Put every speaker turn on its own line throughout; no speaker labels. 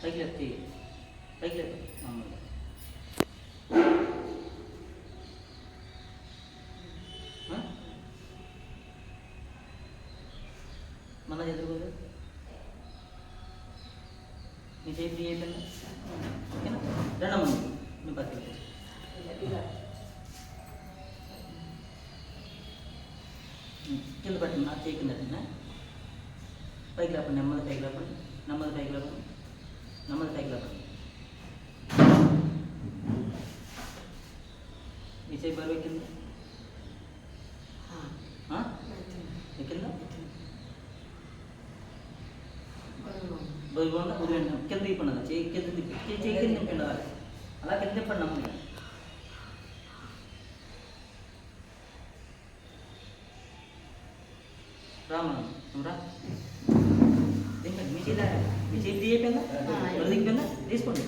పైకి లేపి పైకి లేపి మామూలుగా ఆ? మన ఎదురుకోదు మీ చేతి ఫ్రీ అయిపోయిందా ఓకేనా రండమ్మ నువ్వు. నువ్వు పక్కకి కింద పట్టింది నా చేయి కింద పట్టిందా పైకి లేపండి నెమ్మది పైకి లేపండి నెమ్మది పైకి లేపండి నెమ్మది పైకి లేపండి మీ చేయి బరువు ఎక్కింది ఆ? ఎక్కిందా బరువు ఉందా వదిలేండి కింద తిప్పండి అలా చేయి కింద తిప్పి చేయి చేయి కింద తిప్పండి అలా అలా కింద తిప్పండి నమ్మని రామా నువ్వు రా దింపండి మీ చేతి మీ చేతి తీయపోయిందా మరి దిగిపోయిందా తీసుకోండి.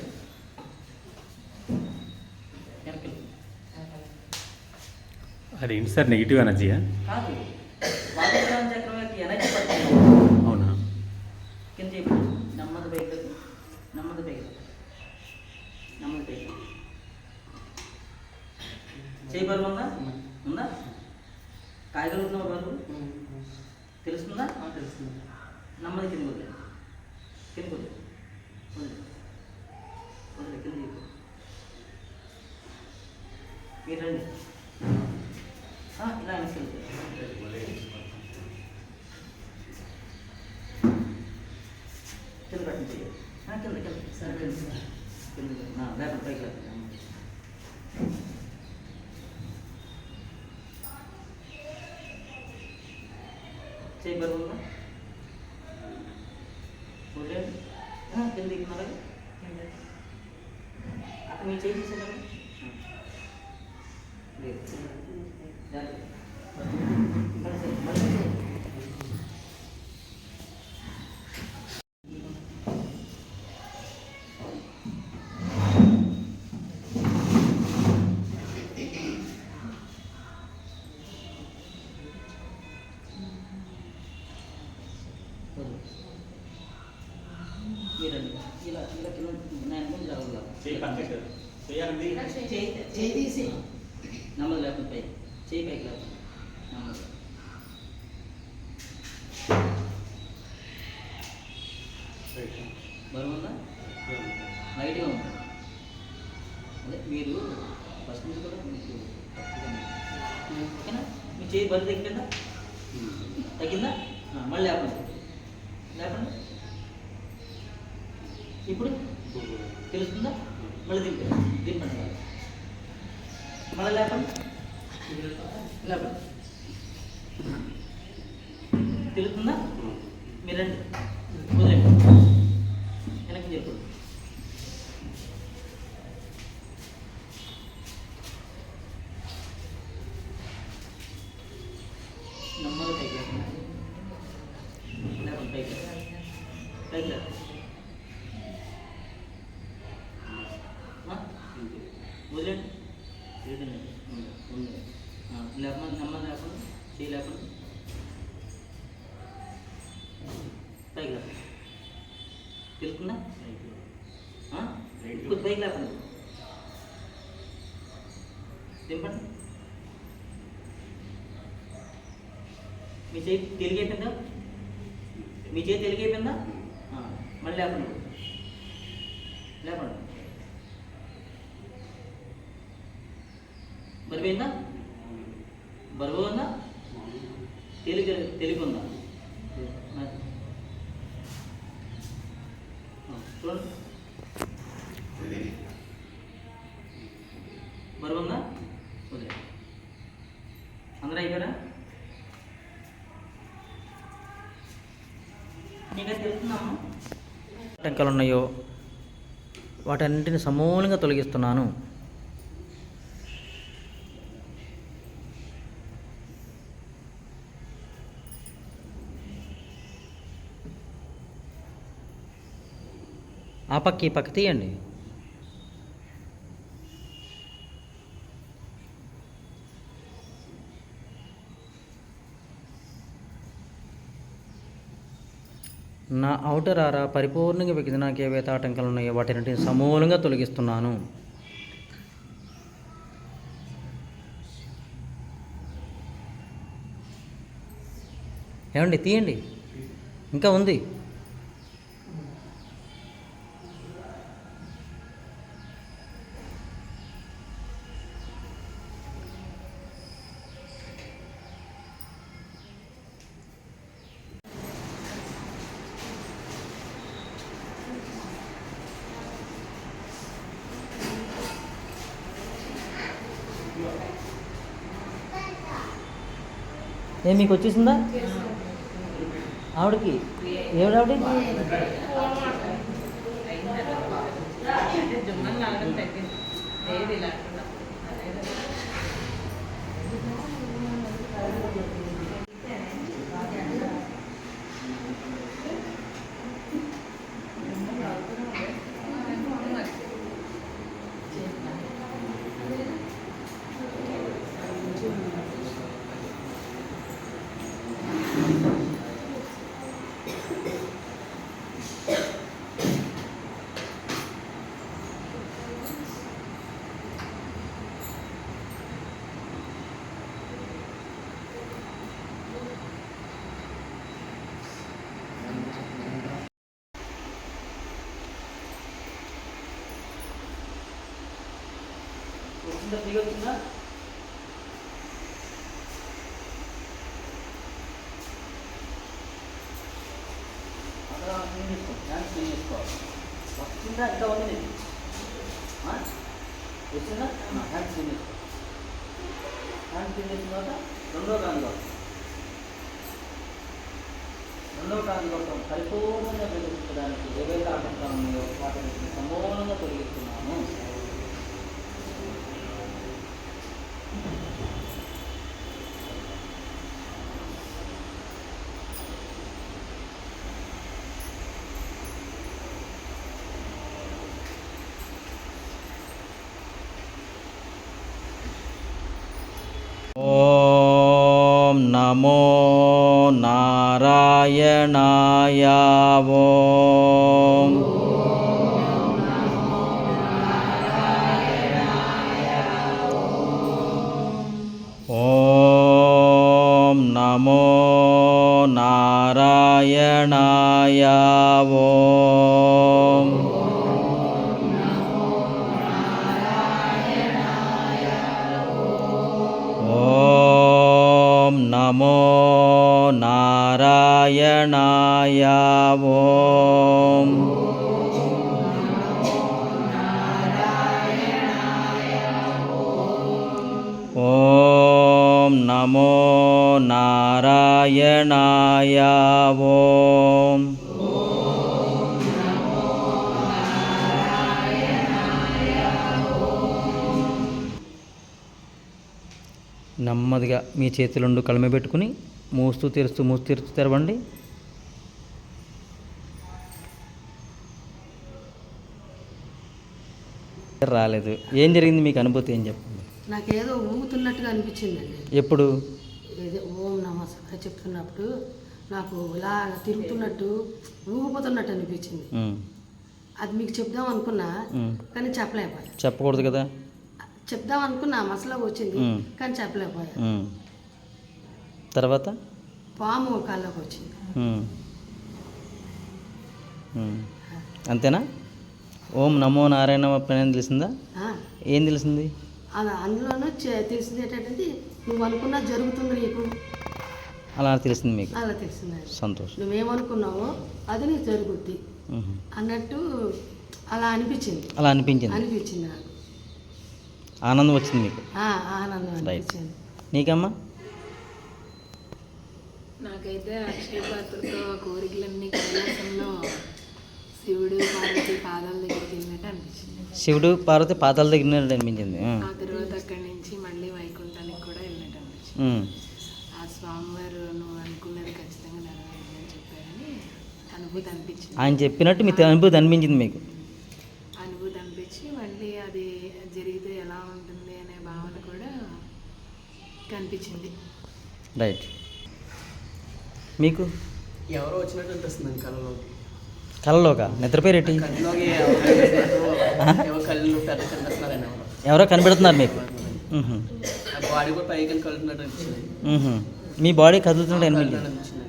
అది ఏంటి సార్ నెగిటివ్ ఎనర్జీయా
కాదు. చక్రంలోకి ఎనర్జీ పడుతుంది
అవునా?
కింద చెప్పు నెమ్మది లేపు. నెమ్మది. చేయి బరువు ఉందా? ఉందా? కాయగలుగుతున్నావు బరువు తెలుస్తుందా? తెలుస్తుంది. నమ్మది కింద వదిలే. కింద వదిలే. వదిలే. కింద మీరు రండి. ఇలా వెనక్కి కింద పట్టిన చెయ్యి. కింద కింద. సరే కింద. కింద ఆ, పైకి లేకపోతే చేయి బరువుందా? లైట్గా ఉంది? అదే మీరు ఫస్ట్ నుంచి కూడా మీకు తప్పుగా ఓకేనా? మీ చేయి బరువు తగ్గిందా? తగ్గిందా? మళ్ళీ లేపండి. లేపండి. ఇప్పుడు తెలుస్తుందా? మళ్ళీ దింపండి. దింపండి. మళ్ళీ. మళ్ళీ లేపండి. లేపండి. తెలుస్తుందా మీరండి వదిలేండి వెనక్కి చెప్పండి నెమ్మది పైకి లేపండి లేపండి పైకి లేపండి. పైకి లేపండి ఆ? వదిలేండి లేదండి ఉంది ఉంది ఆ, లేపండి నెమ్మది లేపండి చేయి లేపండి పైకి లేపండి తెలుస్తుందా ఆ? ఇప్పుడు పైకి లేపండి దింపండి మీ చేయి తెలిగైపోయిందా మీ చేయి తెలిగైపోయిందా ఆ, మళ్ళీ లేకుండా లేపండి. బరువైందా? బరువు ఉందా తెలుగు తేలిక ఉందా చూడండి బరువు ఉందా వదిలే అందరూ అయిపోయారా నీకు ఉన్నాయో వాటన్నింటిని సమూలంగా తొలగిస్తున్నాను. ఆ పక్క ఈ పక్క తీయండి. నా ఔటర్ ఆరా పరిపూర్ణంగా వెకిది నాకు ఏవైతే ఆటంకాలు ఉన్నాయో వాటిని సమూలంగా తొలగిస్తున్నాను. ఏమండి తీయండి. ఇంకా ఉంది. ఏ మీకు వచ్చేసిందా? ఆవిడకి? ఏవిడావిడ
జుమ్మని లాగడం ఏది లేకుండా
వచ్చిందా ఫ్రీగా క్లీన్ హ్యాండ్స్ క్లీన్ చేసుకోవాలి వచ్చిందా? ఉంది? వచ్చిందా? హ్యాండ్స్ క్లీన్ చేసుకోవాలి హ్యాండ్స్ క్లీన్ చేసిన తర్వాత రెండో కాలు కొడతాం రెండో కాలు కొడతాం పరిపూర్ణంగా వెలిగించడానికి ఏవైతే ఆటంకాలు ఉన్నాయో వాటిని సమూహ తొలగిస్తున్నాను
ఓం నమో నారాయణాయ ఓం ఓం నమో నారాయణాయ नमो नारायणाय ॐ ॐ नमो नारायणाय नारायणं నెమ్మదిగా మీ చేతులుండు కలమ పెట్టుకుని మూస్తూ తెరుస్తూ మూస్తూ తెరుస్తూ తెరవండి. రాలేదు. ఏం జరిగింది మీకు అనుభూతి ఏం చెప్పండి?
నాకేదో ఊగుతున్నట్టుగా అనిపించిందండి.
ఎప్పుడు?
ఓం నమస్కారం చెప్తున్నప్పుడు నాకు ఇలా తిరుగుతున్నట్టు ఊగిపోతున్నట్టు అనిపించింది. అది మీకు చెప్దాం అనుకున్నా. కానీ చెప్పలేకపోయా.
చెప్పకూడదు కదా?
చెప్దాం అనుకున్నా మసలోకి వచ్చింది. కానీ చెప్పలేకపోయా.
తర్వాత?
పాము కాళ్ళకి వచ్చింది.
అంతేనా? ఓం నమో నారాయణ ఏం తెలిసిందా? ఏం తెలిసింది?
అలా అందులోనూ తెలిసింది ఏంటంటే నువ్వు అనుకున్నా జరుగుతుంది నీకు.
అలా తెలిసింది మీకు?
అలా తెలిసింది.
సంతోషం.
నువ్వేమనుకున్నావో అది నీకు జరుగుద్ది. అన్నట్టు అలా అనిపించింది.
అలా అనిపించింది.
అనిపించింది నాకు.
ఆనందం వచ్చింది మీకు
ఆ, ఆనందం
రైట్ నీకమ్మా?
నాకైతే అక్షయ పాత్రతో కోరికలన్నీ కైలాసంలో శివుడు పార్వతి పాదాల దగ్గరికి వెళ్ళినట్టు అనిపించింది.
శివుడు పార్వతి పాతాల దగ్గర అనిపించింది. ఆ.
ఆ తర్వాత అక్కడి నుంచి మళ్ళీ వైకుంఠానికి కూడా వెళ్ళినట్టు అనిపించింది. ఆ స్వామివారు నువ్వు అనుకున్నది ఖచ్చితంగా నెరవేరుతుందని చెప్పారని అనుభూతి అనిపించింది.
ఆయన చెప్పినట్టు మీ అనుభూతి అనిపించింది మీకు.
కనిపించింది
రైట్ మీకు?
ఎవరో వచ్చినట్టు అనిపిస్తుంది కళ్ళలో.
కళ్ళలోక? నిద్రపోయేటి
ఎవరో
కనిపెడుతున్నారు మీకు?
అనిపించింది.
మీ బాడీ కదులుతున్నట్టు అనిపించింది.
అనిపించింది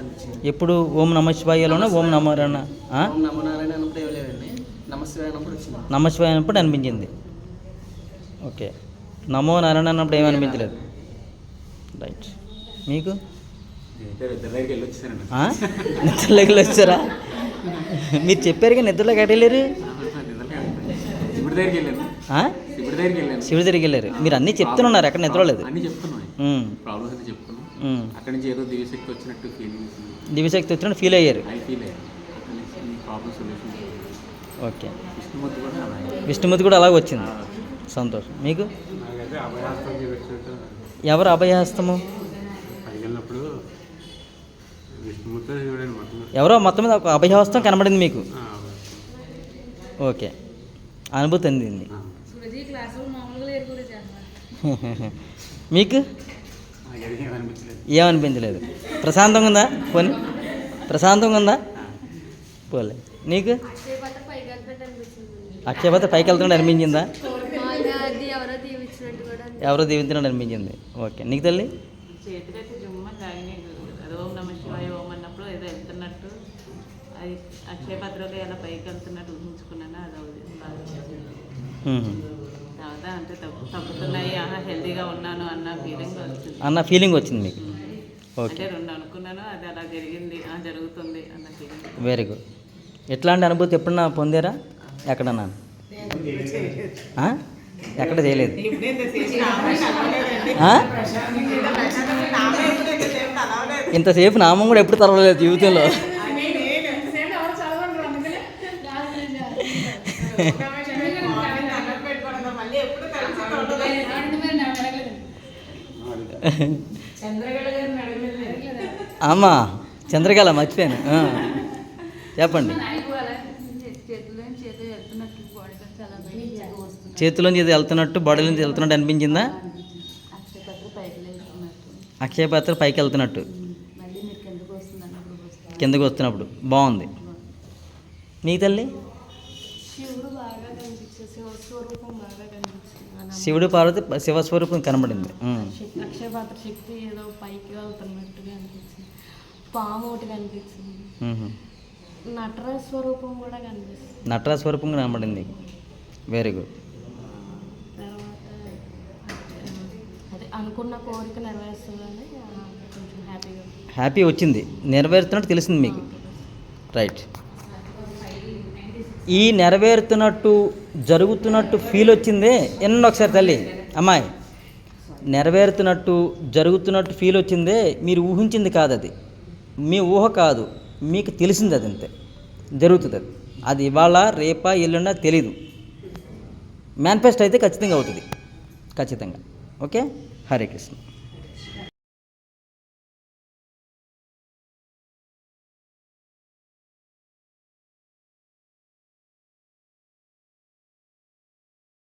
అనిపించింది.
ఎప్పుడు ఓం నమ శివాయలోనే? ఓం నమో రణ ఆ?
ఓం నమో నారాయణ అన్నప్పుడు ఏం
ఓకే. నమో నారాయణ అన్నప్పుడు ఏమీ అనిపించలేదు? రైట్ మీకు? నిద్రలోకి వచ్చారా? మీరు చెప్పారుగా నిద్రలోకి ఎట్టలేరు
శివుడి దగ్గరికి
వెళ్ళారు. మీరు అన్నీ చెప్తున్నారు నిద్రలేదు.
అక్కడి ఏదో దివ్యశక్తి వచ్చినట్టు
ఫీల్ అయ్యారు. ఓకే.
విష్ణుమూర్తి కూడా అలాగే
వచ్చింది. సంతోషం. మీకు? ఎవరు అభయహస్తము? ఎవరో మొత్తం మీద ఒక అభయహస్తం కనబడింది మీకు? ఓకే. అనుభూతి అందింది. మీకు? ఏమనిపించలేదు. ప్రశాంతంగా ఉందా? పోనీ. ప్రశాంతంగా ఉందా? పోలే. నీకు? అక్షయపత పైకి వెళ్తున్నట్టు అనిపించిందా
అది ఎవరో దీవించినట్టు కూడా
ఎవరో దీవించినట్టు అనిపించింది ఓకే. నీకు తల్లి?
చేతులైతే జుమ్మని తాగినాయి అది ఓం నమ శివాయ ఓం అన్నప్పుడు ఏదో వెళ్తున్నట్టు. అది అక్షయపత్రలో ఎలా పైకి వెళ్తున్నట్టు ఊహించుకున్నాను? అది అవుతుంది తగ్గుతున్నాయి ఆహా హెల్తీగా ఉన్నాను అన్న ఫీలింగ్ వచ్చింది.
అన్న ఫీలింగ్ వచ్చింది మీకు
అంటే
ఓకే.
రెండు అనుకున్నాను అది అలా జరిగింది ఆ జరుగుతుంది అన్న ఫీలింగ్
వెరీ గుడ్ ఎట్లాంటి అనుభూతి ఎప్పుడన్నా పొందారా? ఎక్కడన్నా? ఆ? ఎక్కడ చేయలేదు? ఇంతసేపు నామం కూడా ఎప్పుడు తరవలేదు జీవితంలో. అమ్మా చంద్రకళ మర్చిపోయాను. చెప్పండి.
చేతిలో చేతి వెళ్తున్నట్టు బాడీ
ఇది వెళ్తున్నట్టు బాడీలోంచి వెళ్తున్నట్టు అనిపించిందా?
అక్షయపత్ర పైకి వెళ్తున్నట్టు
అక్షయపాత్ర పైకి వెళ్తున్నట్టు.
మళ్ళీ మీరు కిందకు
వస్తున్నప్పుడు బాగుంది. నీ తల్లి?
శివుడు బాగా కనిపించింది శివ స్వరూపం బాగా కనిపించింది.
శివుడు పార్వతి శివస్వరూపం కనబడింది.
అక్షయపాత్ర శక్తి ఏదో పైకి వెళ్తున్నట్టుగా అనిపించింది. పాము ఒకటి కనిపించింది. నటరాజ స్వరూపం కూడా కనిపిస్తుంది.
నటరాజ స్వరూపం కనబడింది వెరీ గుడ్
అదే అనుకున్న కోరిక నెరవేరుస్తుందని కొంచెం హ్యాపీగా.
హ్యాపీ వచ్చింది. నెరవేరుతున్నట్టు తెలిసింది మీకు. రైట్ ఈ నెరవేరుతున్నట్టు జరుగుతున్నట్టు ఫీల్ వచ్చిందే. ఎన్న ఒకసారి తల్లి అమ్మాయి. నెరవేరుతున్నట్టు జరుగుతున్నట్టు ఫీల్ వచ్చిందే. మీరు ఊహించింది కాదు అది మీ ఊహ కాదు. మీకు తెలిసింది అది అంతే జరుగుతుంది అది. అది ఇవాళ రేపా ఎల్లుండా తెలీదు. మేనిఫెస్టో అయితే ఖచ్చితంగా అవుతుంది. ఖచ్చితంగా. ఓకే? హరే కృష్ణ.